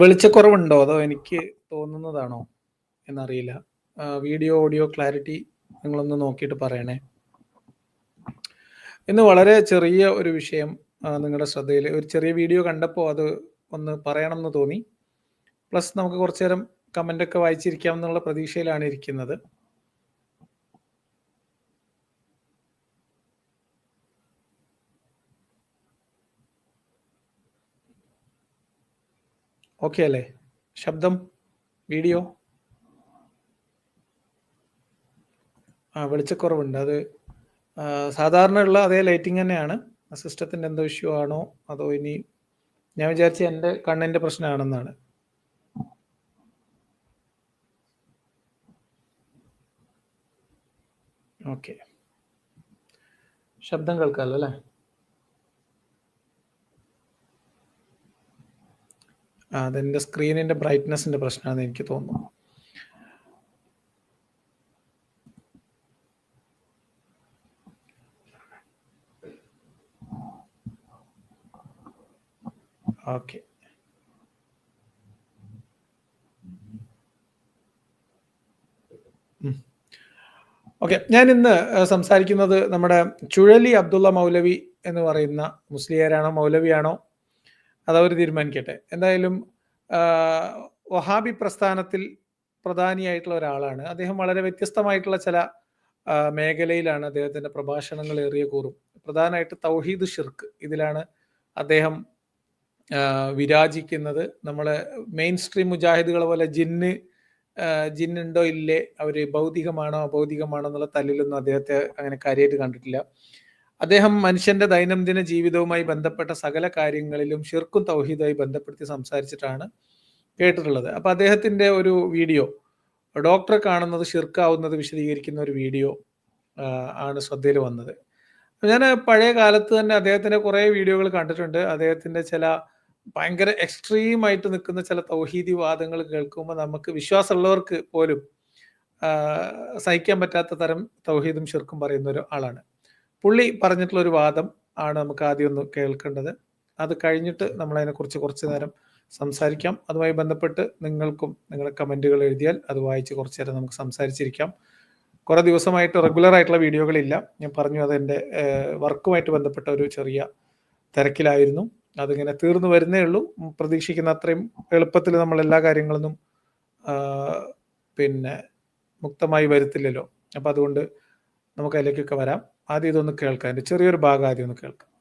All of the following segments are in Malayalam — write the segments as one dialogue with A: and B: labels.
A: വെളിച്ചക്കുറവുണ്ടോ? അതോ എനിക്ക് തോന്നുന്നതാണോ? എന്നറിയില്ല. വീഡിയോ ഓഡിയോ ക്ലാരിറ്റി നിങ്ങളൊന്ന് നോക്കിയിട്ട് പറയണേ. ഇന്ന് വളരെ ചെറിയ ഒരു വിഷയം നിങ്ങളുടെ ശ്രദ്ധയിൽ ഒരു ചെറിയ വീഡിയോ കണ്ടപ്പോൾ അത് ഒന്ന് പറയണം എന്ന് തോന്നി. പ്ലസ് നമുക്ക് കുറച്ചു നേരം കമന്റ് ഒക്കെ വായിച്ചിരിക്കാം എന്നുള്ള പ്രതീക്ഷയിലാണ് ഇരിക്കുന്നത്. ഓക്കെ അല്ലേ? ശബ്ദം? വീഡിയോ? ആ വെളിച്ചക്കുറവുണ്ട്. അത് സാധാരണ ഉള്ള അതേ ലൈറ്റിംഗ് തന്നെയാണ്. സിസ്റ്റത്തിന്റെ എന്തോ ഇഷ്യൂ ആണോ? അതോ ഇനി ഞാൻ വിചാരിച്ച എന്റെ കണ്ണിന്റെ പ്രശ്നമാണെന്നാണ്. ഓക്കെ ശബ്ദം കേൾക്കാമല്ലോ അല്ലേ? അതെന്റെ സ്ക്രീനിന്റെ ബ്രൈറ്റ്നസിന്റെ പ്രശ്നമാണെന്ന് എനിക്ക് തോന്നുന്നു. ഓക്കെ. ഓക്കെ ഞാൻ ഇന്ന് സംസാരിക്കുന്നത് നമ്മുടെ ചുഴലി അബ്ദുള്ള മൗലവി എന്ന് പറയുന്ന മുസ്ലിയാരാണോ മൗലവിയാണോ? അതവർ തീരുമാനിക്കട്ടെ. എന്തായാലും വഹാബി പ്രസ്ഥാനത്തിൽ പ്രധാനിയായിട്ടുള്ള ഒരാളാണ്. അദ്ദേഹം വളരെ വ്യത്യസ്തമായിട്ടുള്ള ചില മേഖലയിലാണ് അദ്ദേഹത്തിന്റെ പ്രഭാഷണങ്ങൾ ഏറിയ കൂറും. പ്രധാനമായിട്ട് തൗഹീദ് ഷിർക്ക് ഇതിലാണ് അദ്ദേഹം വിരാജിക്കുന്നത്. നമ്മൾ മെയിൻ സ്ട്രീം മുജാഹിദുകളെ പോലെ ജിന്ന് ജിന്നുണ്ടോ ഇല്ലേ? അവർ ഭൗതികമാണോ അഭൗതികമാണോ എന്നുള്ള തല്ലിലൊന്നും അദ്ദേഹത്തെ അങ്ങനെ കാര്യമായിട്ട് കണ്ടിട്ടില്ല. അദ്ദേഹം മനുഷ്യന്റെ ദൈനംദിന ജീവിതവുമായി ബന്ധപ്പെട്ട സകല കാര്യങ്ങളിലും ഷിർക്കും തൗഹീദുമായി ബന്ധപ്പെടുത്തി സംസാരിച്ചിട്ടാണ് കേട്ടിട്ടുള്ളത്. അപ്പൊ അദ്ദേഹത്തിന്റെ ഒരു വീഡിയോ ഡോക്ടറെ കാണുന്നത് ഷിർക്കാവുന്നത് വിശദീകരിക്കുന്ന ഒരു വീഡിയോ ആണ് ശ്രദ്ധയിൽ വന്നത്. ഞാൻ പഴയ കാലത്ത് തന്നെ അദ്ദേഹത്തിന്റെ കുറെ വീഡിയോകൾ കണ്ടിട്ടുണ്ട്. അദ്ദേഹത്തിന്റെ ചില ഭയങ്കര എക്സ്ട്രീം ആയിട്ട് നിൽക്കുന്ന ചില തൗഹീദി വാദങ്ങൾ കേൾക്കുമ്പോൾ നമുക്ക് വിശ്വാസമുള്ളവർക്ക് പോലും സഹിക്കാൻ പറ്റാത്ത തരം തൗഹീദും ഷിർക്കും പറയുന്ന ഒരു ആളാണ്. പുള്ളി പറഞ്ഞിട്ടുള്ള ഒരു വാദം ആണ് നമുക്ക് ആദ്യം ഒന്ന് കേൾക്കേണ്ടത്. അത് കഴിഞ്ഞിട്ട് നമ്മൾ അതിനെക്കുറിച്ച് കുറച്ച് നേരം സംസാരിക്കാം. അതുമായി ബന്ധപ്പെട്ട് നിങ്ങൾക്കും നിങ്ങളുടെ കമന്റുകൾ എഴുതിയാൽ അത് വായിച്ച് കുറച്ച് നേരം നമുക്ക് സംസാരിച്ചിരിക്കാം. കുറെ ദിവസമായിട്ട് റെഗുലർ ആയിട്ടുള്ള വീഡിയോകളില്ല. ഞാൻ പറഞ്ഞു അത് എന്റെ വർക്കുമായിട്ട് ബന്ധപ്പെട്ട ഒരു ചെറിയ തിരക്കിലായിരുന്നു. അതിങ്ങനെ തീർന്നു വരുന്നേ ഉള്ളൂ. പ്രതീക്ഷിക്കുന്ന അത്രയും എളുപ്പത്തിൽ നമ്മൾ എല്ലാ കാര്യങ്ങളൊന്നും പിന്നെ മുക്തമായി വരുത്തില്ലല്ലോ. അപ്പം അതുകൊണ്ട് നമുക്ക് അതിലേക്കൊക്കെ വരാം. ആദ്യം ഇതൊന്ന് കേൾക്കാം. അതിന്റെ ചെറിയൊരു ഭാഗം ആദ്യം ഒന്ന് കേൾക്കാം.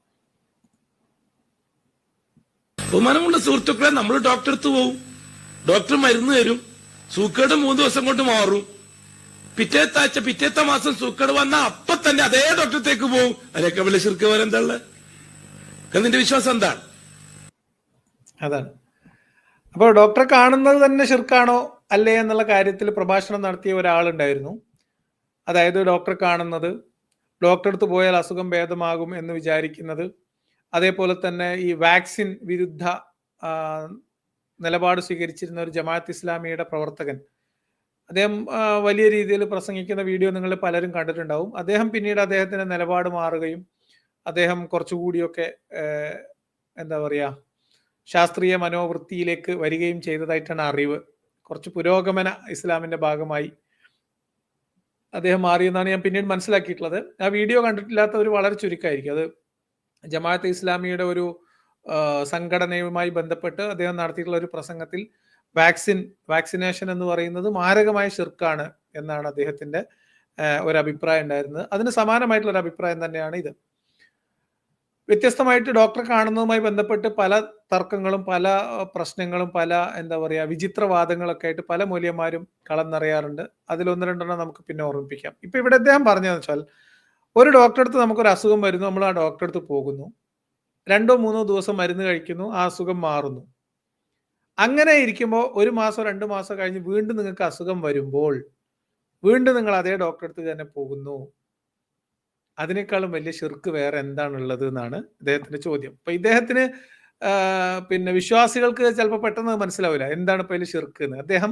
B: ബഹുമാനമുള്ള സുഹൃത്തുക്കളെ നമ്മൾ ഡോക്ടർ അടുത്ത് പോവും. ഡോക്ടർ മരുന്ന് തരും. സൂക്കേട് മൂന്ന് ദിവസം കൊണ്ട് മാറും. പിറ്റേത്ത ആഴ്ച പിറ്റേത്ത മാസം സൂക്കേട് വന്ന അപ്പൊ തന്നെ അതേ ഡോക്ടറത്തേക്ക് പോവും. അതിനൊക്കെ വലിയ ശുർക്ക് പോലെ എന്താ നിന്റെ വിശ്വാസം എന്താണ്?
A: അതാണ്. അപ്പോൾ ഡോക്ടറെ കാണുന്നത് തന്നെ ശിർക്കാണോ അല്ലേ എന്നുള്ള കാര്യത്തിൽ പ്രഭാഷണം നടത്തിയ ഒരാളുണ്ടായിരുന്നു. അതായത് ഡോക്ടറെ കാണുന്നത് ഡോക്ടറെ അടുത്ത് പോയാൽ അസുഖം ഭേദമാകും എന്ന് വിചാരിക്കുന്നത്. അതേപോലെ തന്നെ ഈ വാക്സിൻ വിരുദ്ധ നിലപാട് സ്വീകരിച്ചിരുന്ന ഒരു ജമാഅത്ത് ഇസ്ലാമിയുടെ പ്രവർത്തകൻ. അദ്ദേഹം വലിയ രീതിയിൽ പ്രസംഗിക്കുന്ന വീഡിയോ നിങ്ങൾ പലരും കണ്ടിട്ടുണ്ടാവും. അദ്ദേഹം പിന്നീട് അദ്ദേഹത്തിന്റെ നിലപാട് മാറുകയും അദ്ദേഹം കുറച്ചുകൂടിയൊക്കെ എന്താ പറയാ ശാസ്ത്രീയ മനോവൃത്തിയിലേക്ക് വരികയും ചെയ്തതായിട്ടാണ് അറിവ്. കുറച്ച് പുരോഗമന ഇസ്ലാമിന്റെ ഭാഗമായി അദ്ദേഹം മാറിയെന്നാണ് ഞാൻ പിന്നീട് മനസ്സിലാക്കിയിട്ടുള്ളത്. ആ വീഡിയോ കണ്ടിട്ടില്ലാത്തവർ വളരെ ചുരുക്കമായിരിക്കും. അത് ജമാഅത്ത് ഇസ്ലാമിയുടെ ഒരു സംഘടനയുമായി ബന്ധപ്പെട്ട് അദ്ദേഹം നടത്തിയിട്ടുള്ള ഒരു പ്രസംഗത്തിൽ വാക്സിൻ വാക്സിനേഷൻ എന്ന് പറയുന്നത് മാരകമായ ഷിർക്കാണ് എന്നാണ് അദ്ദേഹത്തിന്റെ ഒരു അഭിപ്രായം ഉണ്ടായിരുന്നത്. അതിന് സമാനമായിട്ടുള്ള ഒരു അഭിപ്രായം തന്നെയാണ് ഇത്. വ്യത്യസ്തമായിട്ട് ഡോക്ടറെ കാണുന്നതുമായി ബന്ധപ്പെട്ട് പല തർക്കങ്ങളും പല പ്രശ്നങ്ങളും പല എന്താ പറയുക വിചിത്രവാദങ്ങളൊക്കെ ആയിട്ട് പല മൂല്യന്മാരും കളം നിറയാറുണ്ട്. അതിൽ രണ്ടെണ്ണം നമുക്ക് പിന്നെ ഓർമ്മിപ്പിക്കാം. ഇപ്പൊ ഇവിടെ അദ്ദേഹം പറഞ്ഞതെന്ന് വെച്ചാൽ ഒരു ഡോക്ടറെ അടുത്ത് നമുക്കൊരു അസുഖം വരുന്നു നമ്മൾ ആ ഡോക്ടറെ അടുത്ത് പോകുന്നു. രണ്ടോ മൂന്നോ ദിവസം മരുന്ന് കഴിക്കുന്നു ആ അസുഖം മാറുന്നു. അങ്ങനെ ഇരിക്കുമ്പോൾ ഒരു മാസം രണ്ട് മാസം കഴിഞ്ഞ് വീണ്ടും നിങ്ങൾക്ക് അസുഖം വരുമ്പോൾ വീണ്ടും നിങ്ങൾ അതേ ഡോക്ടറെ അടുത്ത് തന്നെ പോകുന്നു. അതിനേക്കാളും വലിയ ഷിർക്ക് വേറെ എന്താണുള്ളത് എന്നാണ് ഇദ്ദേഹത്തിന്റെ ചോദ്യം. അപ്പൊ ഇദ്ദേഹത്തിന് പിന്നെ വിശ്വാസികൾക്ക് ചിലപ്പോൾ പെട്ടെന്ന് മനസ്സിലാവില്ല. എന്താണ് ഇപ്പൊ അതിൽ ഷിർക്ക് എന്ന് അദ്ദേഹം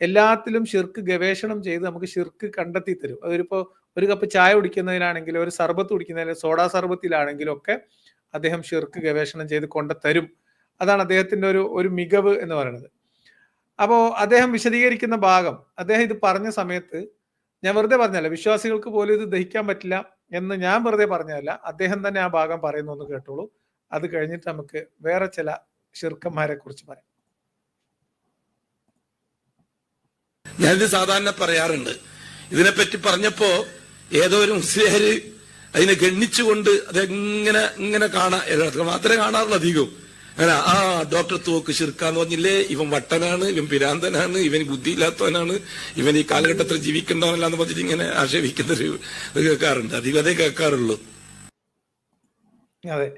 A: എല്ലാത്തിലും ഷിർക്ക് ഗവേഷണം ചെയ്ത് നമുക്ക് ഷിർക്ക് കണ്ടെത്തി തരും. അതൊരിപ്പോ ഒരു കപ്പ് ചായ കുടിക്കുന്നതിനാണെങ്കിലും ഒരു സർബത്ത് കുടിക്കുന്നതിന് സോഡാ സർബത്തിലാണെങ്കിലും ഒക്കെ അദ്ദേഹം ഷിർക്ക് ഗവേഷണം ചെയ്ത് കൊണ്ട് തരും. അതാണ് അദ്ദേഹത്തിന്റെ ഒരു ഒരു മികവ് എന്ന് പറയുന്നത്. അപ്പോൾ അദ്ദേഹം വിശദീകരിക്കുന്ന ഭാഗം അദ്ദേഹം ഇത് പറഞ്ഞ സമയത്ത് ഞാൻ വെറുതെ പറഞ്ഞല്ല വിശ്വാസികൾക്ക് പോലും ഇത് ദഹിക്കാൻ പറ്റില്ല എന്ന് ഞാൻ വെറുതെ പറഞ്ഞതല്ല. അദ്ദേഹം തന്നെ ആ ഭാഗം പറയുന്നു എന്ന് കേട്ടോളൂ. അത് കഴിഞ്ഞിട്ട് നമുക്ക് വേറെ ചില ശിർക്കന്മാരെ കുറിച്ച് പറയാം.
B: ഞാനിത് സാധാരണ പറയാറുണ്ട്. ഇതിനെപ്പറ്റി പറഞ്ഞപ്പോ ഏതോ ഒരു മുസ്ലിയാര് അതിനെ ഗണ്ണിച്ചുകൊണ്ട് അതെങ്ങനെ ഇങ്ങനെ കാണാ മാത്രമേ കാണാറുള്ളൂ അധികവും. അങ്ങനെ ആ ഡോക്ടർ തോക്ക് ശിർക്കാന്ന് പറഞ്ഞില്ലേ? ഇവൻ വട്ടനാണ് ഇവൻ പിരാന്തനാണ് ഇവൻ ബുദ്ധിയില്ലാത്തവനാണ് ഇവൻ ഈ കാലഘട്ടത്തിൽ ജീവിക്കേണ്ടവനല്ല എന്ന് പറഞ്ഞിട്ട് ഇങ്ങനെ ആക്ഷേപിക്കുന്ന ഒരു കേൾക്കാറുണ്ട്. അധികം അതേ കേൾക്കാറുള്ളൂ.
A: അതെ.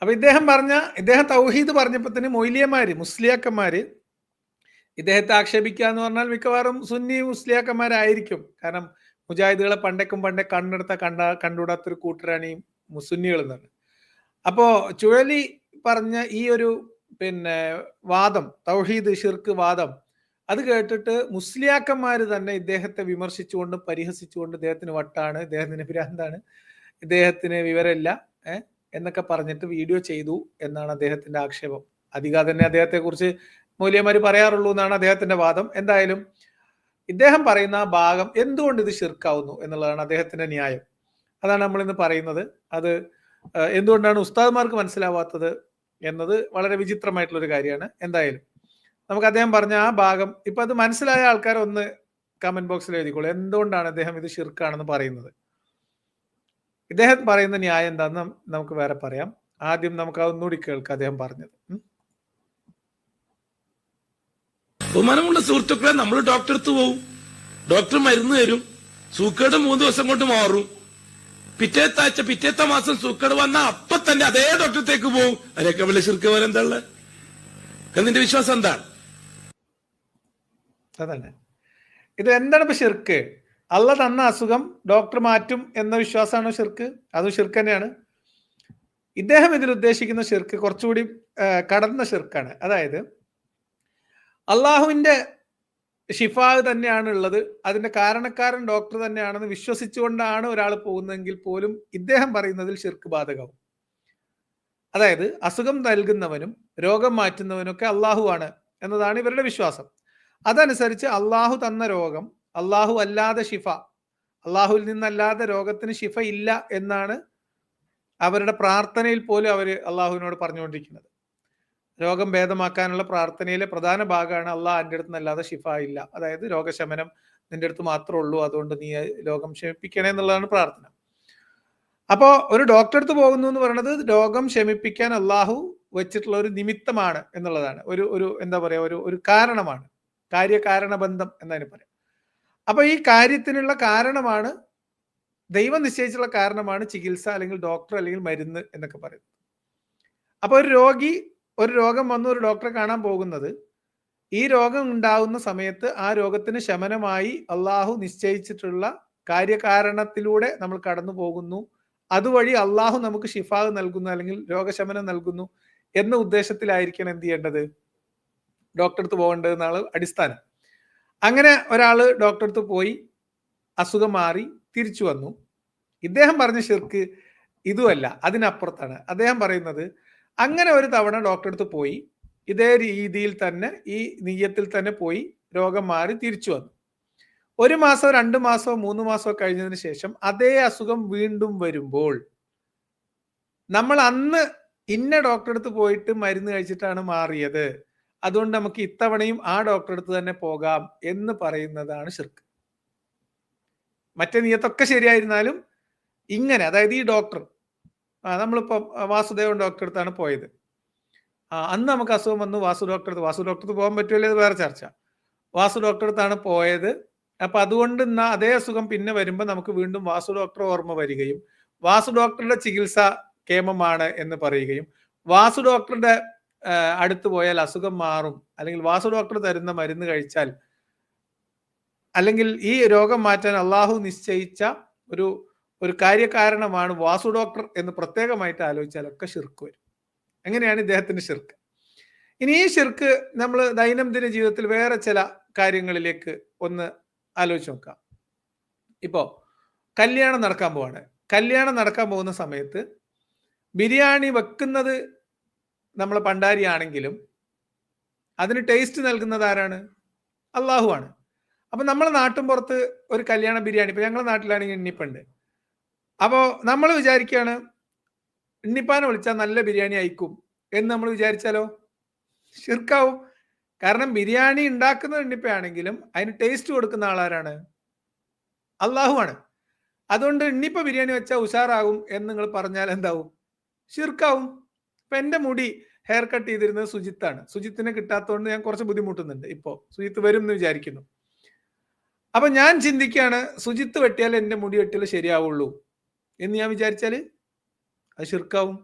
A: അപ്പൊ ഇദ്ദേഹം പറഞ്ഞ ഇദ്ദേഹം തൗഹീദ് പറഞ്ഞപ്പോ തന്നെ മൊയ്ലിയന്മാര് മുസ്ലിയാക്കന്മാര് ഇദ്ദേഹത്തെ ആക്ഷേപിക്കുക എന്ന് പറഞ്ഞാൽ മിക്കവാറും സുന്നി മുസ്ലിയാക്കന്മാരായിരിക്കും. കാരണം മുജാഹിദുകളെ പണ്ടേക്കും പണ്ടേ കണ്ണെടുത്ത കണ്ട കണ്ടുകൂടാത്തൊരു കൂട്ടരാണ് ഈ മുസുന്നികൾ എന്നാണ് അപ്പോ ചുഴലി പറഞ്ഞ ഈ ഒരു പിന്നെ വാദം തൗഹീദ് ഷിർക്ക് വാദം അത് കേട്ടിട്ട് മുസ്ലിയാക്കന്മാർ തന്നെ ഇദ്ദേഹത്തെ വിമർശിച്ചുകൊണ്ട് പരിഹസിച്ചുകൊണ്ട് ഇദ്ദേഹത്തിന് വട്ടാണ് ഇദ്ദേഹത്തിന് ഭ്രാന്താണ് ഇദ്ദേഹത്തിന് വിവരമില്ല എന്നൊക്കെ പറഞ്ഞിട്ട് വീഡിയോ ചെയ്തു എന്നാണ് അദ്ദേഹത്തിന്റെ ആക്ഷേപം. അധികം തന്നെ അദ്ദേഹത്തെ കുറിച്ച് മൂല്യമാര് പറയാറുള്ളൂ എന്നാണ് അദ്ദേഹത്തിന്റെ വാദം. എന്തായാലും ഇദ്ദേഹം പറയുന്ന ഭാഗം എന്തുകൊണ്ട് ഇത് ശിർക്കാവുന്നു എന്നുള്ളതാണ് അദ്ദേഹത്തിന്റെ ന്യായം. അതാണ് നമ്മൾ ഇന്ന് പറയുന്നത്. അത് എന്തുകൊണ്ടാണ് ഉസ്താദ്മാർക്ക് മനസ്സിലാവാത്തത്? എന്നത് വളരെ വിചിത്രമായിട്ടുള്ള ഒരു കാര്യമാണ്. എന്തായാലും നമുക്ക് അദ്ദേഹം പറഞ്ഞ ആ ഭാഗം ഇപ്പൊ അത് മനസ്സിലായ ആൾക്കാർ ഒന്ന് കമന്റ് ബോക്സിൽ എഴുതിക്കോളൂ. എന്തുകൊണ്ടാണ് അദ്ദേഹം ഇത് ഷിർക്കാണെന്ന് പറയുന്നത്? ഇദ്ദേഹം പറയുന്ന ന്യായം എന്താന്ന് നമുക്ക് വേറെ പറയാം. ആദ്യം നമുക്ക് അതൊന്നുകൂടി കേൾക്കാം അദ്ദേഹം പറഞ്ഞത്.
B: ബഹുമാനമുള്ള സുഹൃത്തുക്കളെ നമ്മൾ ഡോക്ടർ അടുത്ത് പോവും. ഡോക്ടർ മരുന്ന് തരും. സൂക്കേട് മൂന്ന് ദിവസം കൊണ്ട് മാറും. പിറ്റേത്ത ആഴ്ച പിറ്റേത്ത മാസം സൂക്കട് വന്ന അപ്പൊ തന്നെ അതേ ഡോക്ടറത്തേക്ക് പോവും. അതിനൊക്കെ വലിയ ശുക്ക് പോലെ എന്താ ഉള്ളത് എന്നിന്റെ വിശ്വാസം എന്താണ്?
A: അതന്നെ. ഇത് എന്താണ് ഇപ്പൊ ഷിർക്ക് അല്ല തന്ന അസുഖം ഡോക്ടർ മാറ്റും എന്ന വിശ്വാസമാണ് ഷിർക്ക് അതും ഷിർക്ക് തന്നെയാണ്. ഇദ്ദേഹം ഇതിൽ ഉദ്ദേശിക്കുന്ന ഷിർക്ക് കുറച്ചുകൂടി കടന്ന ഷിർക്കാണ് അതായത് അള്ളാഹുവിന്റെ ഷിഫാവ് തന്നെയാണ് ഉള്ളത് അതിന്റെ കാരണക്കാരൻ ഡോക്ടർ തന്നെയാണെന്ന് വിശ്വസിച്ചുകൊണ്ടാണ് ഒരാൾ പോകുന്നതെങ്കിൽ പോലും ഇദ്ദേഹം പറയുന്നതിൽ ശിർക്ക് ബാധകവും. അതായത് അസുഖം നൽകുന്നവനും രോഗം മാറ്റുന്നവനും ഒക്കെ അള്ളാഹു ആണ് എന്നതാണ് ഇവരുടെ വിശ്വാസം. അതനുസരിച്ച് അള്ളാഹു തന്ന രോഗം അള്ളാഹു അല്ലാതെ ഷിഫ അള്ളാഹുവിൽ നിന്നല്ലാതെ രോഗത്തിന് ഷിഫ ഇല്ല എന്നാണ് അവരുടെ പ്രാർത്ഥനയിൽ പോലും അവർ അള്ളാഹുവിനോട് പറഞ്ഞുകൊണ്ടിരിക്കുന്നത്. രോഗം ഭേദമാക്കാനുള്ള പ്രാർത്ഥനയിലെ പ്രധാന ഭാഗമാണ് അള്ളാഹ് എന്റെ അടുത്ത് നല്ലാതെ ഷിഫ ഇല്ല. അതായത് രോഗശമനം നിന്റെ അടുത്ത് മാത്രമേ ഉള്ളൂ. അതുകൊണ്ട് നീ രോഗം ശമിപ്പിക്കണേ എന്നുള്ളതാണ് പ്രാർത്ഥന. അപ്പോൾ ഒരു ഡോക്ടറെ അടുത്ത് പോകുന്നു എന്ന് പറയുന്നത് രോഗം ശമിപ്പിക്കാൻ അള്ളാഹു വെച്ചിട്ടുള്ള ഒരു നിമിത്തമാണ് എന്നുള്ളതാണ്. ഒരു ഒരു എന്താ പറയുക ഒരു ഒരു കാരണമാണ്. കാര്യകാരണ ബന്ധം എന്നതിന് പറയാം അപ്പോൾ ഈ കാര്യത്തിനുള്ള കാരണമാണ് ദൈവം നിശ്ചയിച്ചുള്ള കാരണമാണ് ചികിത്സ അല്ലെങ്കിൽ ഡോക്ടർ അല്ലെങ്കിൽ മരുന്ന് എന്നൊക്കെ പറയുന്നത്. അപ്പോൾ ഒരു രോഗി ഒരു രോഗം വന്ന് ഒരു ഡോക്ടറെ കാണാൻ പോകുന്നത്. ഈ രോഗം ഉണ്ടാവുന്ന സമയത്ത് ആ രോഗത്തിന് ശമനമായി അള്ളാഹു നിശ്ചയിച്ചിട്ടുള്ള കാര്യകാരണത്തിലൂടെ നമ്മൾ കടന്നു പോകുന്നു. അതുവഴി അള്ളാഹു നമുക്ക് ഷിഫാഹ് നൽകുന്നു അല്ലെങ്കിൽ രോഗശമനം നൽകുന്നു എന്ന ഉദ്ദേശത്തിലായിരിക്കണം എന്ത് ചെയ്യേണ്ടത്? ഡോക്ടർ അടുത്ത് പോകേണ്ടത് എന്നാണ് അടിസ്ഥാനം. അങ്ങനെ ഒരാൾ ഡോക്ടർ അടുത്ത് പോയി അസുഖം മാറി തിരിച്ചു വന്നു. ഇദ്ദേഹം പറഞ്ഞ ശിർക്ക് ഇതുമല്ല അതിനപ്പുറത്താണ്. അദ്ദേഹം പറയുന്നത് അങ്ങനെ ഒരു തവണ ഡോക്ടറെ അടുത്ത് പോയി ഇതേ രീതിയിൽ തന്നെ ഈ നീയത്തിൽ തന്നെ പോയി രോഗം മാറി തിരിച്ചു വന്നു. ഒരു മാസോ രണ്ട് മാസോ മൂന്ന് മാസോ കഴിഞ്ഞതിന് ശേഷം അതേ അസുഖം വീണ്ടും വരുമ്പോൾ നമ്മൾ അന്ന് ഇന്ന ഡോക്ടറെ അടുത്ത് പോയിട്ട് മരുന്ന് കഴിച്ചിട്ടാണ് മാറിയത്. അതുകൊണ്ട് നമുക്ക് ഇത്തവണയും ആ ഡോക്ടറെ അടുത്ത് തന്നെ പോകാം എന്ന് പറയുന്നതാണ് ശിർക്ക്. മറ്റേ നിയത്തൊക്കെ ശരിയായിരുന്നാലും ഇങ്ങനെ അതായത് ഈ ഡോക്ടർ ആ നമ്മളിപ്പോ വാസുദേവൻ ഡോക്ടറെ അടുത്താണ് പോയത്. അന്ന് നമുക്ക് അസുഖം വന്നു. വാസു ഡോക്ടർ അടുത്ത് വാസു ഡോക്ടർ പോകാൻ പറ്റുമല്ലോ അത് വേറെ ചർച്ച. വാസു ഡോക്ടർ അടുത്താണ് പോയത്. അപ്പൊ അതുകൊണ്ട് അതേ അസുഖം പിന്നെ വരുമ്പോൾ നമുക്ക് വീണ്ടും വാസു ഡോക്ടർ ഓർമ്മ വരികയും വാസു ഡോക്ടറുടെ ചികിത്സ കേമമാണ് എന്ന് പറയുകയും വാസു ഡോക്ടറുടെ അടുത്ത് പോയാൽ അസുഖം മാറും. അല്ലെങ്കിൽ വാസു ഡോക്ടർ തരുന്ന മരുന്ന് കഴിച്ചാൽ അല്ലെങ്കിൽ ഈ രോഗം മാറ്റാൻ അള്ളാഹു നിശ്ചയിച്ച ഒരു ഒരു കാര്യകാരണമാണ് വാസു ഡോക്ടർ എന്ന് പ്രത്യേകമായിട്ട് ആലോചിച്ചാലൊക്കെ ഷിർക്ക് വരും. എങ്ങനെയാണ് ഇദ്ദേഹത്തിന്റെ ഷിർക്ക് ഇനി ഈ ഷിർക്ക് നമ്മൾ ദൈനംദിന ജീവിതത്തിൽ വേറെ ചില കാര്യങ്ങളിലേക്ക് ഒന്ന് ആലോചിച്ച് നോക്കാം. ഇപ്പോ കല്യാണം നടക്കാൻ പോവാണ്. കല്യാണം നടക്കാൻ പോകുന്ന സമയത്ത് ബിരിയാണി വെക്കുന്നത് നമ്മൾ പണ്ടാരിയാണെങ്കിലും അതിന് ടേസ്റ്റ് നൽകുന്നത് ആരാണ്? അള്ളാഹു ആണ്. അപ്പൊ നമ്മളെ നാട്ടിൻ പുറത്ത് ഒരു കല്യാണ ബിരിയാണി ഇപ്പൊ ഞങ്ങളുടെ നാട്ടിലാണെങ്കിൽ ഇന്നിപ്പുണ്ട്. അപ്പോൾ നമ്മൾ വിചാരിക്കുകയാണ് ഉണ്ണിപ്പാനെ വിളിച്ചാൽ നല്ല ബിരിയാണി അയക്കും എന്ന് നമ്മൾ വിചാരിച്ചാലോ? ശിർക്കാവും. കാരണം ബിരിയാണി ഉണ്ടാക്കുന്ന ഉണ്ണിപ്പയാണെങ്കിലും അതിന് ടേസ്റ്റ് കൊടുക്കുന്ന ആളാരാണ്? അള്ളാഹു ആണ്. അതുകൊണ്ട് ഇണ്ണിപ്പ ബിരിയാണി വെച്ചാൽ ഉഷാറാകും എന്ന് നിങ്ങൾ പറഞ്ഞാൽ എന്താവും? ശിർക്കാവും. ഇപ്പൊ എന്റെ മുടി ഹെയർ കട്ട് ചെയ്തിരുന്നത് സുജിത്താണ്. സുജിത്തിനെ കിട്ടാത്തതുകൊണ്ട് ഞാൻ കുറച്ച് ബുദ്ധിമുട്ടുന്നുണ്ട് ഇപ്പോൾ സുജിത്ത് വരും എന്ന് വിചാരിക്കുന്നു. അപ്പൊ ഞാൻ ചിന്തിക്കുകയാണ് സുജിത്ത് വെട്ടിയാൽ എന്റെ മുടി വെട്ടിയാൽ ശരിയാവുള്ളൂ. എന്ന് ഞാൻ വിചാരിച്ചാൽ അത് ഷിർക്കാവും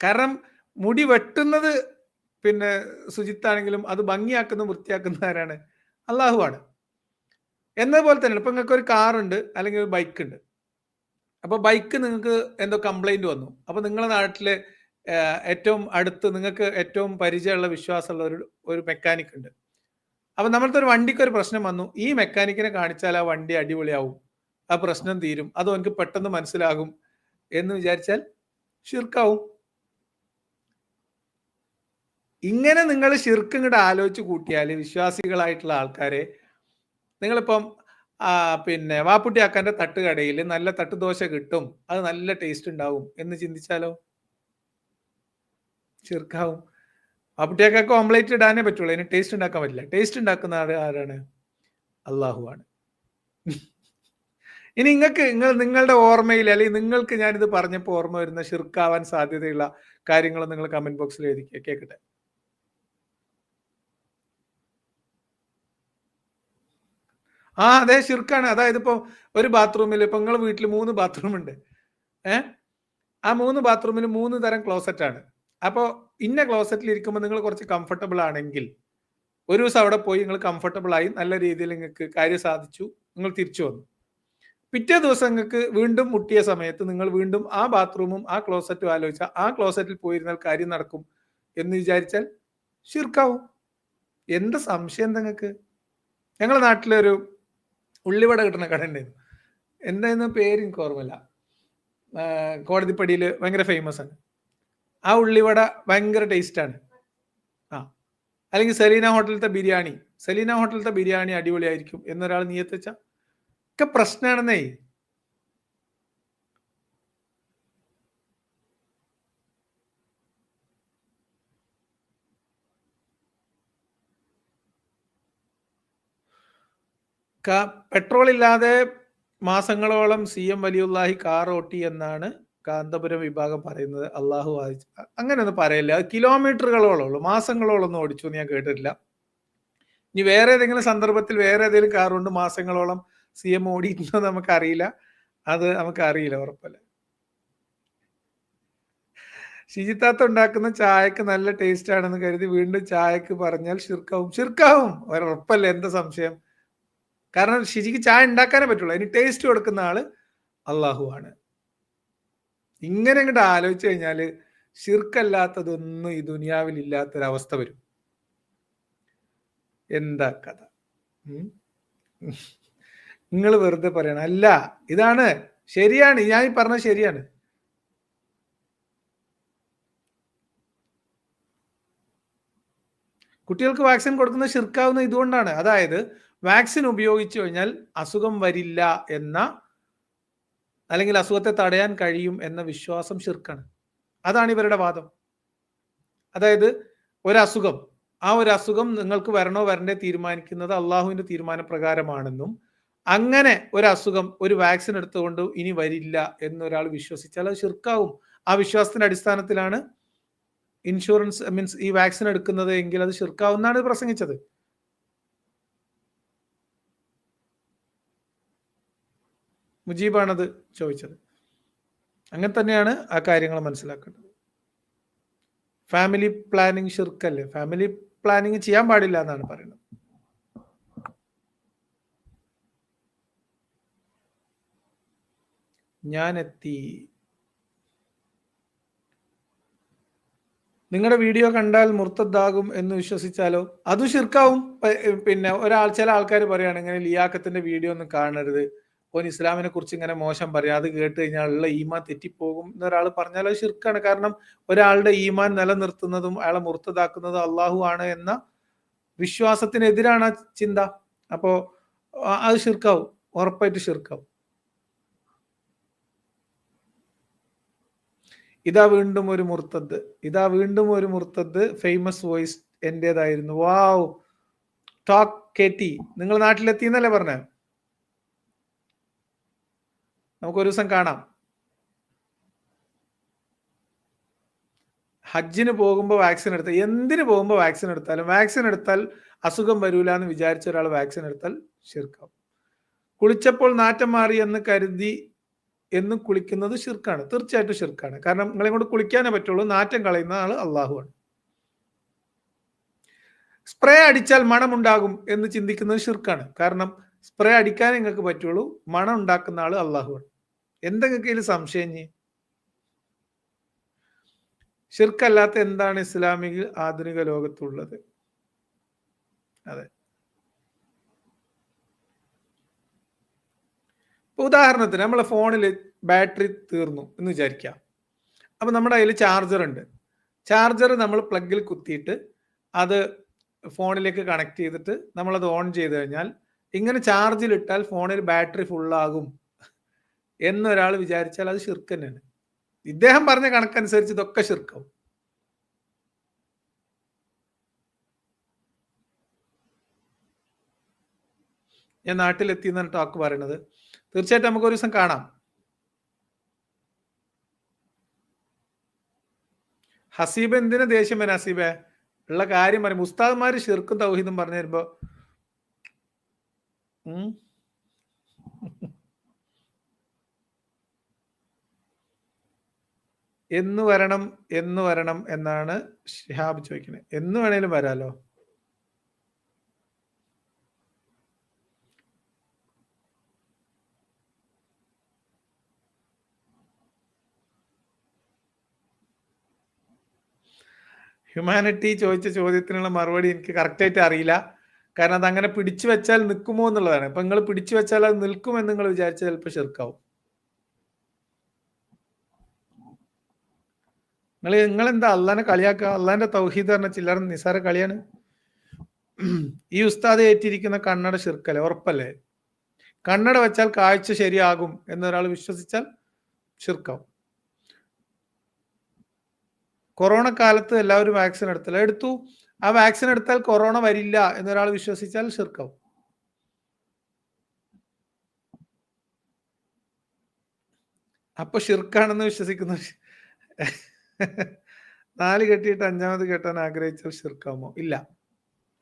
A: കാരണം മുടി വെട്ടുന്നത് പിന്നെ ശുചിത്താണെങ്കിലും അത് ഭംഗിയാക്കുന്ന വൃത്തിയാക്കുന്ന ആരാണ് അള്ളാഹു ആണ് എന്നതുപോലെ തന്നെ ഇപ്പൊ നിങ്ങൾക്ക് ഒരു കാറുണ്ട് അല്ലെങ്കിൽ ഒരു ബൈക്ക് ഉണ്ട്. അപ്പൊ ബൈക്ക് നിങ്ങൾക്ക് എന്തോ കംപ്ലൈന്റ് വന്നു. അപ്പൊ നിങ്ങളുടെ നാട്ടിൽ ഏറ്റവും അടുത്ത് നിങ്ങൾക്ക് ഏറ്റവും പരിചയമുള്ള വിശ്വാസമുള്ള ഒരു ഒരു മെക്കാനിക് ഉണ്ട്. അപ്പൊ നമ്മളത്തെ ഒരു വണ്ടിക്ക് ഒരു പ്രശ്നം വന്നു. ഈ മെക്കാനിക്കിനെ കാണിച്ചാൽ ആ വണ്ടി അടിപൊളിയാവും. ആ പ്രശ്നം തീരും. അത് അവനക്ക് പെട്ടെന്ന് മനസ്സിലാകും എന്ന് വിചാരിച്ചാൽ ഷിർക്കാവും ഇങ്ങനെ നിങ്ങൾ ഷിർക്ക് ഇങ്ങോട്ട് ആലോചിച്ച് കൂട്ടിയാൽ വിശ്വാസികളായിട്ടുള്ള ആൾക്കാരെ നിങ്ങളിപ്പം പിന്നെ വാപ്പുട്ടിയാക്കാന്റെ തട്ടുകടയിൽ നല്ല തട്ടുദോശ കിട്ടും. അത് നല്ല ടേസ്റ്റ് ഉണ്ടാവും എന്ന് ചിന്തിച്ചാലോ? ഷിർക്കാവും കുട്ടികൾക്കൊക്കെ ഓംലേറ്റ് ഇടാനേ പറ്റുള്ളൂ. അതിന് ടേസ്റ്റ് ഉണ്ടാക്കാൻ പറ്റില്ല. ടേസ്റ്റ് ഉണ്ടാക്കുന്ന ആൾ ആരാണ്? അള്ളാഹു ആണ്. ഇനി നിങ്ങൾക്ക് നിങ്ങൾ നിങ്ങളുടെ ഓർമ്മയിൽ അല്ലെങ്കിൽ നിങ്ങൾക്ക് ഞാനിത് പറഞ്ഞപ്പോൾ ഓർമ്മ വരുന്ന ഷിർക്കാവാൻ സാധ്യതയുള്ള കാര്യങ്ങൾ നിങ്ങൾ കമന്റ് ബോക്സിൽ എഴുതി കേൾക്കട്ടെ. ആ അതെ ഷിർക്കാണ് അതായത് ഇപ്പൊ ഒരു ബാത്റൂമിൽ ഇപ്പൊ നിങ്ങളെ വീട്ടിൽ മൂന്ന് ബാത്റൂം ഉണ്ട് ഏ? ആ മൂന്ന് ബാത്റൂമിൽ മൂന്ന് തരം ക്ലോസറ്റ് ആണ്. അപ്പോൾ ഇന്ന ക്ലോസറ്റിൽ ഇരിക്കുമ്പോൾ നിങ്ങൾ കുറച്ച് കംഫർട്ടബിൾ ആണെങ്കിൽ ഒരു ദിവസം അവിടെ പോയി നിങ്ങൾ കംഫർട്ടബിൾ ആയി നല്ല രീതിയിൽ നിങ്ങൾക്ക് കാര്യം സാധിച്ചു നിങ്ങൾ തിരിച്ചു വന്നു. പിറ്റേ ദിവസം നിങ്ങൾക്ക് വീണ്ടും മുട്ടിയ സമയത്ത് നിങ്ങൾ വീണ്ടും ആ ബാത്റൂമും ആ ക്ലോസറ്റും ആലോചിച്ചാൽ ആ ക്ലോസറ്റിൽ പോയിരുന്നാൽ കാര്യം നടക്കും എന്ന് വിചാരിച്ചാൽ ഷിർക്കാവും എന്ത് സംശയം നിങ്ങൾക്ക്? ഞങ്ങളുടെ നാട്ടിലൊരു ഉള്ളിവട കിട്ടുന്ന കട ഉണ്ടായിരുന്നു. എന്തായിരുന്നു പേര് എനിക്ക് ഓർമ്മയില്ല കോടതിപ്പടിയിൽ ഭയങ്കര ഫേമസ് ആണ്. ആ ഉള്ളിവട ഭയങ്കര ടേസ്റ്റാണ് ആ. അല്ലെങ്കിൽ സെലീന ഹോട്ടലിലത്തെ ബിരിയാണി. സെലീന ഹോട്ടലിലത്തെ ബിരിയാണി അടിപൊളിയായിരിക്കും എന്നൊരാൾ നിയത്തിച്ച ഒക്കെ പ്രശ്നമാണെന്നേ പെട്രോൾ ഇല്ലാതെ മാസങ്ങളോളം സി എം വലിയുല്ലാഹി കാർ ഓട്ടി എന്നാണ് കാന്തപുരം വിഭാഗം പറയുന്നത് അള്ളാഹു അങ്ങനെയൊന്നും പറയില്ല. അത് കിലോമീറ്ററുകളോളം ഉള്ളൂ. മാസങ്ങളോളം ഒന്നും ഓടിച്ചു എന്ന് ഞാൻ കേട്ടിട്ടില്ല. ഇനി വേറെ ഏതെങ്കിലും സന്ദർഭത്തിൽ വേറെ ഏതെങ്കിലും കാറുണ്ട് മാസങ്ങളോളം സി എം ഓടിയിട്ടുണ്ടോ നമുക്കറിയില്ല. അത് നമുക്കറിയില്ല ഉറപ്പല്ല? ഷിജിത്താത്ത ഉണ്ടാക്കുന്ന ചായക്ക് നല്ല ടേസ്റ്റ് ആണെന്ന് കരുതി വീണ്ടും ചായക്ക് പറഞ്ഞാൽ ഷിർക്കാവും ഷിർക്കാവും ഉറപ്പല്ല എന്താ സംശയം? കാരണം ഷിജിക്ക് ചായ ഉണ്ടാക്കാനേ പറ്റുള്ളൂ. അതിന് ടേസ്റ്റ് കൊടുക്കുന്ന ആൾ അള്ളാഹു ആണ്. ഇങ്ങനെ അങ്ങോട്ട് ആലോചിച്ചു കഴിഞ്ഞാൽ ശിർക്കല്ലാത്തതൊന്നും ഈ ദുനിയാവിൽ ഇല്ലാത്തൊരവസ്ഥ വരും. എന്താ കഥ? നിങ്ങൾ വെറുതെ പറയണം. അല്ല ഇതാണ് ശരിയാണ്. ഞാൻ ഈ പറഞ്ഞത് ശരിയാണ്. കുട്ടികൾക്ക് വാക്സിൻ കൊടുക്കുന്ന ശിർക്കാവുന്ന ഇതുകൊണ്ടാണ്. അതായത് വാക്സിൻ ഉപയോഗിച്ചു കഴിഞ്ഞാൽ അസുഖം വരില്ല എന്ന അല്ലെങ്കിൽ അസുഖത്തെ തടയാൻ കഴിയും എന്ന വിശ്വാസം ഷിർക്കാണ് അതാണ് ഇവരുടെ വാദം. അതായത് ഒരസുഖം ആ ഒരു അസുഖം നിങ്ങൾക്ക് വരണോ വരണ്ടേ തീരുമാനിക്കുന്നത് അള്ളാഹുവിന്റെ തീരുമാനപ്രകാരമാണെന്നും അങ്ങനെ ഒരു അസുഖം ഒരു വാക്സിൻ എടുത്തുകൊണ്ട് ഇനി വരില്ല എന്നൊരാൾ വിശ്വസിച്ചാൽ അത് ഷിർക്കാവും ആ വിശ്വാസത്തിന്റെ അടിസ്ഥാനത്തിലാണ് ഇൻഷുറൻസ് മീൻസ് ഈ വാക്സിൻ എടുക്കുന്നത് എങ്കിൽ അത് ഷിർക്കാവുന്നാണ് പ്രസംഗിച്ചത്. മുജീബാണത് ചോദിച്ചത്. അങ്ങനെ തന്നെയാണ് ആ കാര്യങ്ങൾ മനസ്സിലാക്കേണ്ടത്. ഫാമിലി പ്ലാനിങ് ഷിർക്കല്ലേ ഫാമിലി പ്ലാനിങ് ചെയ്യാൻ പാടില്ല എന്നാണ് പറയുന്നത്. ഞാൻ എത്തി നിങ്ങളുടെ വീഡിയോ കണ്ടാൽ മുർത്തദ്ദാകും എന്ന് വിശ്വസിച്ചാലോ? അതും ശിർക്കാവും. പിന്നെ ഒരാൾ ചില ആൾക്കാർ പറയുകയാണ് ഇങ്ങനെ ലിയാക്കത്തിന്റെ വീഡിയോ ഒന്നും കാണരുത്. ഓൻ ഇസ്ലാമിനെ കുറിച്ച് ഇങ്ങനെ മോശം പറയാം അത് കേട്ട് കഴിഞ്ഞാൽ ഉള്ള ഈമാൻ തെറ്റിപ്പോകും എന്നൊരാൾ പറഞ്ഞാൽ അത് ശിർക്കാണ്. കാരണം ഒരാളുടെ ഈമാൻ നിലനിർത്തുന്നതും അയാളെ മുർത്തതാക്കുന്നതും അള്ളാഹു ആണ് എന്ന വിശ്വാസത്തിനെതിരാണ് ആ ചിന്ത. അപ്പോ അത് ശിർക്കാവും. ഉറപ്പായിട്ട് ശിർക്കാവും. ഇതാ വീണ്ടും ഒരു മുർത്തദ്. ഇതാ വീണ്ടും ഒരു മുർത്തദ് ഫേമസ് വോയിസ് എന്റേതായിരുന്നു വാവ്. ടോക്ക് കേട്ടി നിങ്ങൾ നാട്ടിലെത്തി എന്നല്ലേ പറഞ്ഞ? നമുക്ക് ഒരു ദിവസം കാണാം. ഹജ്ജിന് പോകുമ്പോൾ വാക്സിൻ എടുത്താൽ എന്തിന് പോകുമ്പോൾ വാക്സിൻ എടുത്താലും വാക്സിൻ എടുത്താൽ അസുഖം വരൂല എന്ന് വിചാരിച്ച ഒരാൾ വാക്സിൻ എടുത്താൽ ശിർക്കാവും. കുളിച്ചപ്പോൾ നാറ്റം മാറി എന്ന് കരുതി എന്ന് കുളിക്കുന്നത് ശിർക്കാണ്. തീർച്ചയായിട്ടും ഷിർക്കാണ് കാരണം നിങ്ങളെ കൊണ്ട് കുളിക്കാനേ പറ്റുള്ളൂ. നാറ്റം കളയുന്ന ആൾ അള്ളാഹുവാണ് സ്പ്രേ അടിച്ചാൽ മണമുണ്ടാകും എന്ന് ചിന്തിക്കുന്നത് ഷിർക്കാണ് കാരണം സ്പ്രേ അടിക്കാൻ നിങ്ങൾക്ക് പറ്റുള്ളൂ. മണം ഉണ്ടാക്കുന്ന ആൾ അള്ളാഹുവാണ് എന്തെങ്കിലും സംശയം നീ ഷിർക്കല്ലാത്ത എന്താണ് ഇസ്ലാമിക ആധുനിക ലോകത്തുള്ളത്? അതെ. ഉദാഹരണത്തിന് നമ്മളെ ഫോണിൽ ബാറ്ററി തീർന്നു എന്ന് വിചാരിക്കാം. അപ്പൊ നമ്മുടെ കയ്യിൽ ചാർജർ ഉണ്ട്. ചാർജർ നമ്മൾ പ്ലഗിൽ കുത്തിയിട്ട് അത് ഫോണിലേക്ക് കണക്ട് ചെയ്തിട്ട് നമ്മളത് ഓൺ ചെയ്ത് കഴിഞ്ഞാൽ ഇങ്ങനെ ചാർജിലിട്ടാൽ ഫോണിൽ ബാറ്ററി ഫുള്ളാകും. എന്നൊരാൾ വിചാരിച്ചാൽ അത് ഷിർക്ക് തന്നെയാണ് ഇദ്ദേഹം പറഞ്ഞ കണക്കനുസരിച്ച് ഇതൊക്കെ ഷിർക്കാവും ഞാൻ നാട്ടിലെത്തി എന്നാണ് ടോക്ക് പറയണത്. തീർച്ചയായിട്ടും നമുക്ക് ഒരു ദിവസം കാണാം. ഹസീബ് എന്തിനു ദേഷ്യം വരും ഹസീബെ? ഉള്ള കാര്യം പറയും ഉസ്താദ്മാര് ഷിർക്കും തൗഹീദും പറഞ്ഞു തരുമ്പോ എന്ന് വരണം എന്ന് വരണം എന്നാണ് ഷിഹാബ് ചോദിക്കുന്നത്. എന്ന് വേണേലും വരാലോ? ഹ്യൂമാനിറ്റി ചോദിച്ച ചോദ്യത്തിനുള്ള മറുപടി എനിക്ക് കറക്റ്റ് ആയിട്ട് അറിയില്ല. കാരണം അത് അങ്ങനെ പിടിച്ചു വെച്ചാൽ നിൽക്കുമോ എന്നുള്ളതാണ്. ഇപ്പൊ നിങ്ങൾ പിടിച്ചു വെച്ചാൽ അത് നിൽക്കുമെന്ന് നിങ്ങൾ വിചാരിച്ചാൽ ചിലപ്പോൾ ഷെർക്കാവും. നിങ്ങൾ നിങ്ങൾ എന്താ അള്ളാനെ കളിയാക്കുക അള്ളാന്റെ തൗഹീദ് പറഞ്ഞ ചില്ലറ നിസാര കളിയാണ്. ഈ ഉസ്താദ് ഏറ്റിരിക്കുന്ന കണ്ണട ശിർക്കല്ലേ ഉറപ്പല്ലേ? കണ്ണട വെച്ചാൽ കാഴ്ച ശരിയാകും എന്നൊരാൾ വിശ്വസിച്ചാൽ ശിർക്കാവും കൊറോണ കാലത്ത് എല്ലാവരും വാക്സിൻ എടുത്തല്ല. എടുത്തു. ആ വാക്സിൻ എടുത്താൽ കൊറോണ വരില്ല എന്നൊരാൾ വിശ്വസിച്ചാൽ ശിർക്കാവും അപ്പൊ ഷിർക്കാണെന്ന് വിശ്വസിക്കുന്ന നാല് കെട്ടിയിട്ട് അഞ്ചാമത് കെട്ടാൻ ആഗ്രഹിച്ചാൽ ഷിർക്കാമോ ഇല്ല.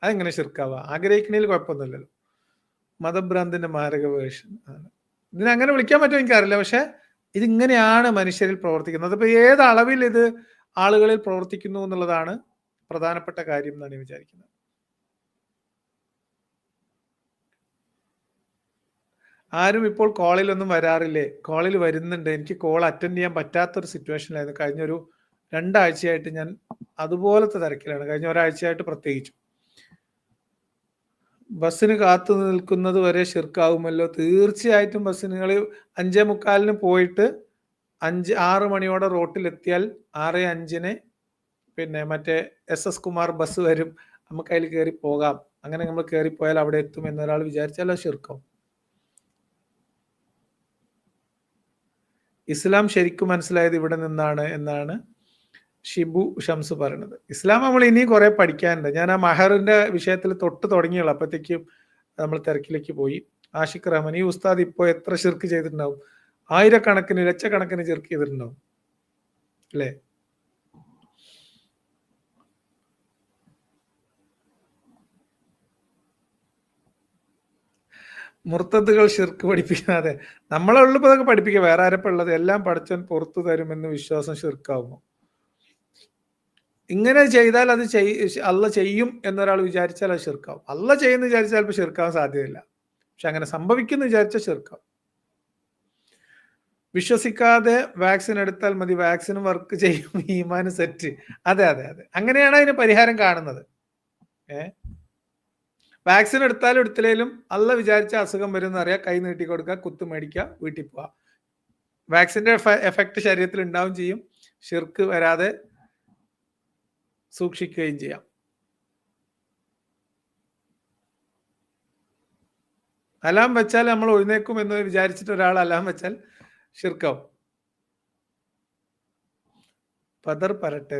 A: അതെങ്ങനെ ഷിർക്കാവാ ആഗ്രഹിക്കണേൽ കുഴപ്പമൊന്നുമില്ലല്ലോ. മതഭ്രാന്തിന്റെ മാരക വേർഷൻ ആണ്. ഇതിനെ അങ്ങനെ വിളിക്കാൻ പറ്റുമോ എനിക്കറിയില്ല. പക്ഷെ ഇതിങ്ങനെയാണ് മനുഷ്യരിൽ പ്രവർത്തിക്കുന്നത്. അതിപ്പോ ഏത് അളവിൽ ഇത് ആളുകളിൽ പ്രവർത്തിക്കുന്നു എന്നുള്ളതാണ് പ്രധാനപ്പെട്ട കാര്യം എന്നാണ് വിചാരിക്കുന്നത്. ആരും ഇപ്പോൾ കോളിലൊന്നും വരാറില്ലേ? കോളിൽ വരുന്നുണ്ട്. എനിക്ക് കോൾ അറ്റൻഡ് ചെയ്യാൻ പറ്റാത്തൊരു സിറ്റുവേഷനിലായിരുന്നു. കഴിഞ്ഞൊരു രണ്ടാഴ്ചയായിട്ട് ഞാൻ അതുപോലത്തെ തിരക്കിലാണ്. കഴിഞ്ഞ ഒരാഴ്ചയായിട്ട് പ്രത്യേകിച്ചു. ബസ്സിന് കാത്തു നിൽക്കുന്നത് വരെ ഷിർക്കാവുമല്ലോ തീർച്ചയായിട്ടും ബസ്സിനുകൾ അഞ്ചേ മുക്കാലിന് പോയിട്ട് അഞ്ച് ആറ് മണിയോടെ റോട്ടിലെത്തിയാൽ ആറ് അഞ്ചിന് പിന്നെ മറ്റേ എസ് എസ് കുമാർ ബസ് വരും. നമുക്ക് അതിൽ കയറി പോകാം. അങ്ങനെ നമ്മൾ കയറിപ്പോയാൽ പോയാൽ അവിടെ എത്തും എന്നൊരാൾ വിചാരിച്ചാൽ അത് ഷിർക്കാവും ഇസ്ലാം ശരിക്കും മനസ്സിലായത് ഇവിടെ നിന്നാണ് എന്നാണ് ഷിബു ഷംസ് പറയുന്നത് ഇസ്ലാം നമ്മൾ ഇനി കുറെ പഠിക്കാനുണ്ട്. ഞാൻ ആ മഹറിന്റെ വിഷയത്തിൽ തൊട്ട് തുടങ്ങിയുള്ളൂ. അപ്പോഴത്തേക്കും നമ്മൾ തിരക്കിലേക്ക് പോയി. ആഷിഖ് റഹ്മാൻ ഈ ഉസ്താദ് ഇപ്പോൾ എത്ര ചെർക്ക് ചെയ്തിട്ടുണ്ടാവും? ആയിരക്കണക്കിന് ലക്ഷക്കണക്കിന് ചെറുക്ക് ചെയ്തിട്ടുണ്ടാവും. അല്ലേ? മുർത്തത്തുകൾ ഷിർക്ക് പഠിപ്പിക്കാതെ. നമ്മളെ ഉള്ളു അതൊക്കെ പഠിപ്പിക്കുക. വേറെ ആരപ്പുള്ളത് എല്ലാം പഠിച്ചവൻ പുറത്തു തരുമെന്ന് വിശ്വാസം ഷിർക്കാവുമോ ഇങ്ങനെ ചെയ്താൽ അത് ചെയ് അല്ല ചെയ്യും എന്നൊരാൾ വിചാരിച്ചാൽ അത് ചെറുക്കാവും അല്ല ചെയ്യുന്ന വിചാരിച്ചാൽ ചിലപ്പോൾ ഷിർക്കാവാൻ സാധ്യതയില്ല. പക്ഷെ അങ്ങനെ സംഭവിക്കുന്നു വിചാരിച്ചാൽ ചെറുക്കാം വിശ്വസിക്കാതെ വാക്സിൻ എടുത്താൽ മതി. വാക്സിൻ വർക്ക് ചെയ്യും ഈമാന് സെറ്റ്. അതെ അതെ അതെ. അങ്ങനെയാണ് അതിന് പരിഹാരം കാണുന്നത്. ഏ? വാക്സിൻ എടുത്താലും എടുത്തില്ലേലും അല്ല വിചാരിച്ച അസുഖം വരും എന്നറിയാം കൈ നീട്ടി കൊടുക്കുക കുത്തു മേടിക്കുക വീട്ടിൽ പോവുക. വാക്സിന്റെ എഫക്റ്റ് ശരീരത്തിൽ ഉണ്ടാവും ചെയ്യും. ഷിർക്ക് വരാതെ സൂക്ഷിക്കുകയും ചെയ്യാം. അലാം വെച്ചാൽ നമ്മൾ ഒഴിഞ്ഞേക്കും എന്ന് വിചാരിച്ചിട്ട് ഒരാൾ അലാം വെച്ചാൽ ഷിർക്കാവും പതർ പരട്ടെ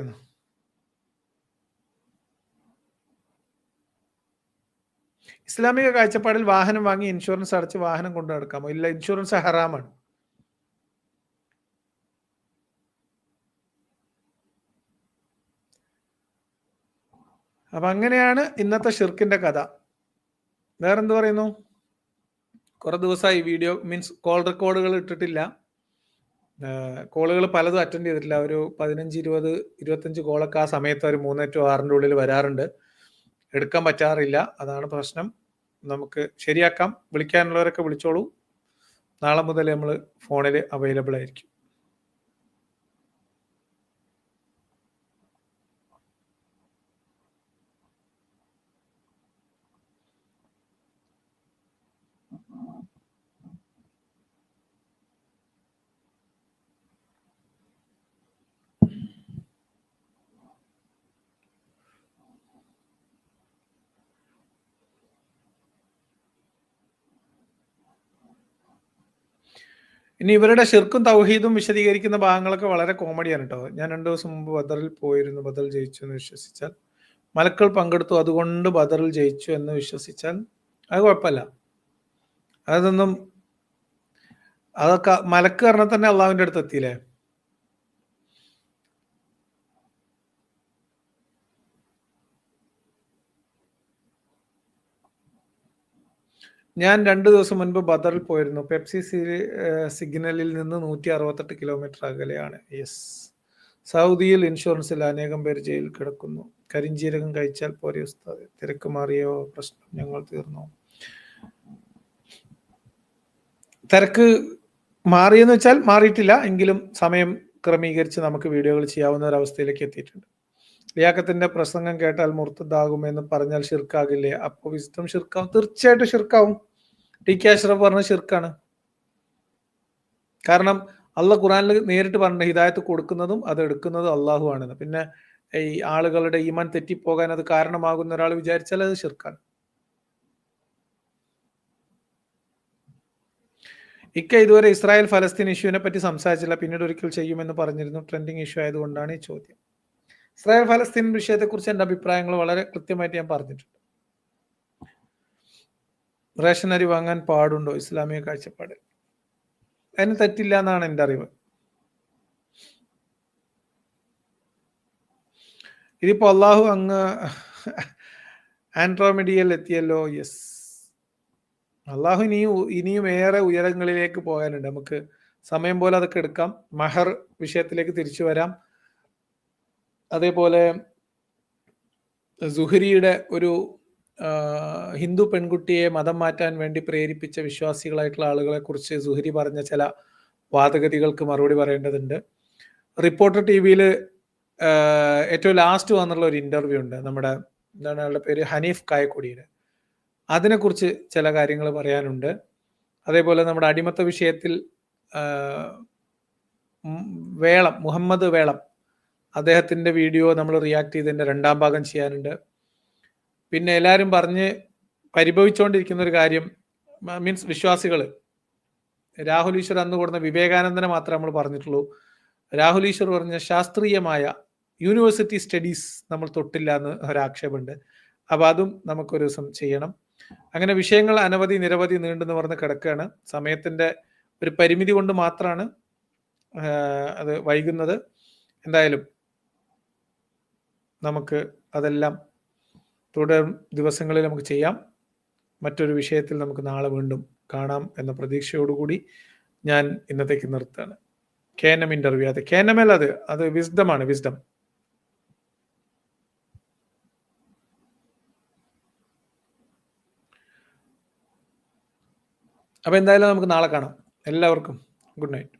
A: ഇസ്ലാമിക കാഴ്ചപ്പാടിൽ വാഹനം വാങ്ങി ഇൻഷുറൻസ് അടച്ച് വാഹനം കൊണ്ടു നടക്കാമോ ഇല്ല ഇൻഷുറൻസ് ഹറാമാണ്. അപ്പൊ അങ്ങനെയാണ് ഇന്നത്തെ ഷിർക്കിന്റെ കഥ. വേറെന്ത് പറയുന്നു? കുറെ ദിവസമായി വീഡിയോ മീൻസ് കോൾ റെക്കോർഡുകൾ ഇട്ടിട്ടില്ല കോളുകൾ പലതും അറ്റൻഡ് ചെയ്തിട്ടില്ല. ഒരു പതിനഞ്ച് ഇരുപത് ഇരുപത്തഞ്ച് കോളൊക്കെ ആ സമയത്ത് ഒരു മൂന്ന് ടു ആറിന്റെ ഉള്ളിൽ വരാറുണ്ട്. എടുക്കാൻ പറ്റാറില്ല. അതാണ് പ്രശ്നം. നമുക്ക് ശരിയാക്കാം. വിളിക്കാനുള്ളവരൊക്കെ വിളിച്ചോളൂ. നാളെ മുതൽ നമ്മൾ ഫോണിൽ അവൈലബിൾ ആയിരിക്കും. ഇനി ഇവരുടെ ഷിർക്കും തൗഹീദും വിശദീകരിക്കുന്ന ഭാഗങ്ങളൊക്കെ വളരെ കോമഡിയാണ് കേട്ടോ ഞാൻ രണ്ടു ദിവസം മുമ്പ് ബദറിൽ പോയിരുന്നു. ബദൽ ജയിച്ചു എന്ന് വിശ്വസിച്ചാൽ. മലക്കൾ പങ്കെടുത്തു. അതുകൊണ്ട് ബദറിൽ ജയിച്ചു എന്ന് വിശ്വസിച്ചാൽ അത് കുഴപ്പമില്ല. അതൊന്നും അതൊക്കെ മലക്ക് പറഞ്ഞാൽ തന്നെ അള്ളാഹുവിന്റെ അടുത്ത് എത്തിയില്ലേ? ഞാൻ രണ്ടു ദിവസം മുൻപ് ബദറിൽ പോയിരുന്നു. പെപ്സി സിഗ്നലിൽ നിന്ന് നൂറ്റി അറുപത്തെട്ട് കിലോമീറ്റർ അകലെയാണ്. യെസ്. സൗദിയിൽ ഇൻഷുറൻസിൽ അനേകം പേര് ജയിലിൽ കിടക്കുന്നു. കരിഞ്ചീരകം കഴിച്ചാൽ പോരെ ഉസ്താദ്? തിരക്ക് മാറിയോ? പ്രശ്നം ഞങ്ങൾ തീർന്നു? തിരക്ക് മാറിയെന്ന് വെച്ചാൽ മാറിയിട്ടില്ല. എങ്കിലും സമയം ക്രമീകരിച്ച് നമുക്ക് വീഡിയോകൾ ചെയ്യാവുന്ന ഒരു അവസ്ഥയിലേക്ക് എത്തിയിട്ടുണ്ട്. ലിയാക്കത്തിന്റെ പ്രസംഗം കേട്ടാൽ മുർത്തതാകുമെന്ന് പറഞ്ഞാൽ ഷിർക്കാകില്ലേ? അപ്പൊ വിസ്തം ഷിർക്കാവും. തീർച്ചയായിട്ടും ഷിർക്കാവും. ടി കെ അഷ്റഫ് പറഞ്ഞ ഷിർക്കാണ് കാരണം അള്ള ഖുറാനിൽ നേരിട്ട് പറഞ്ഞ ഹിദായത്ത് കൊടുക്കുന്നതും അത് എടുക്കുന്നതും അള്ളാഹു ആണെന്ന്. പിന്നെ ഈ ആളുകളുടെ ഈമാൻ തെറ്റിപ്പോകാൻ അത് കാരണമാകുന്ന ഒരാൾ വിചാരിച്ചാൽ അത് ഷിർക്കാണ് ഇക്ക ഇതുവരെ ഇസ്രായേൽ ഫലസ്തീൻ ഇഷ്യൂവിനെ പറ്റി സംസാരിച്ചില്ല. പിന്നീട് ഒരിക്കൽ ചെയ്യുമെന്ന് പറഞ്ഞിരുന്നു. ട്രെൻഡിങ് ഇഷ്യൂ ആയതുകൊണ്ടാണ് ഈ ചോദ്യം. ഇസ്രായേൽ ഫലസ്തീൻ വിഷയത്തെക്കുറിച്ച് എന്റെ അഭിപ്രായങ്ങൾ വളരെ കൃത്യമായിട്ട് ഞാൻ പറഞ്ഞിട്ടുണ്ട്. റേഷൻ അരി വാങ്ങാൻ പാടുണ്ടോ ഇസ്ലാമിക കാഴ്ചപ്പാട്? അതിന് തെറ്റില്ല എന്നാണ് എന്റെ അറിവ്. ഇതിപ്പോ അള്ളാഹു അങ്ങ് ആൻഡ്രോമിഡിയൽ എത്തിയല്ലോ യെസ് അള്ളാഹു ഇനിയും ഇനിയും ഏറെ ഉയരങ്ങളിലേക്ക് പോകാനുണ്ട് നമുക്ക് സമയം പോലെ അതൊക്കെ എടുക്കാം. മഹർ വിഷയത്തിലേക്ക് തിരിച്ചു വരാം. അതേപോലെ സുഹരിയുടെ ഒരു ഹിന്ദു പെൺകുട്ടിയെ മതം മാറ്റാൻ വേണ്ടി പ്രേരിപ്പിച്ച വിശ്വാസികളായിട്ടുള്ള ആളുകളെ കുറിച്ച് സുഹരി പറഞ്ഞ ചില വാദഗതികൾക്ക് മറുപടി പറയേണ്ടതുണ്ട്. റിപ്പോർട്ടർ ടി വിയിൽ ഏറ്റവും ലാസ്റ്റ് വന്നുള്ള ഒരു ഇന്റർവ്യൂ ഉണ്ട്. നമ്മുടെ എന്താണ് അയാളുടെ പേര്? ഹനീഫ് കായക്കൊടിയുടെ. അതിനെക്കുറിച്ച് ചില കാര്യങ്ങൾ പറയാനുണ്ട്. അതേപോലെ നമ്മുടെ അടിമത്ത വിഷയത്തിൽ വേളം മുഹമ്മദ് വേളം അദ്ദേഹത്തിന്റെ വീഡിയോ നമ്മൾ റിയാക്ട് ചെയ്തതിന്റെ രണ്ടാം ഭാഗം ചെയ്യാനുണ്ട്. പിന്നെ എല്ലാവരും പറഞ്ഞ് പരിഭവിച്ചുകൊണ്ടിരിക്കുന്ന ഒരു കാര്യം മീൻസ് വിശ്വാസികൾ രാഹുൽ ഈശ്വർ അന്ന് കൂടുന്ന വിവേകാനന്ദനെ മാത്രമേ നമ്മൾ പറഞ്ഞിട്ടുള്ളൂ. രാഹുൽ ഈശ്വർ പറഞ്ഞ ശാസ്ത്രീയമായ യൂണിവേഴ്സിറ്റി സ്റ്റഡീസ് നമ്മൾ തൊട്ടില്ല എന്ന് ഒരാക്ഷേപമുണ്ട്. അപ്പൊ അതും നമുക്കൊരു ദിവസം ചെയ്യണം. അങ്ങനെ വിഷയങ്ങൾ അനവധി നിരവധി നീണ്ടെന്ന് പറഞ്ഞ് കിടക്കുകയാണ്. സമയത്തിന്റെ ഒരു പരിമിതി കൊണ്ട് മാത്രമാണ് അത് വൈകുന്നത്. എന്തായാലും നമുക്ക് അതെല്ലാം തുടർ ദിവസങ്ങളിൽ നമുക്ക് ചെയ്യാം. മറ്റൊരു വിഷയത്തിൽ നമുക്ക് നാളെ വീണ്ടും കാണാം എന്ന പ്രതീക്ഷയോടുകൂടി ഞാൻ ഇന്നത്തേക്ക് നിർത്താണ് കേനം ഇന്റർവ്യൂ അതെ കേനമല്ല അത്. അത് വിസ്ഡമാണ് വിസ്ഡം അപ്പൊ എന്തായാലും നമുക്ക് നാളെ കാണാം. എല്ലാവർക്കും ഗുഡ് നൈറ്റ്.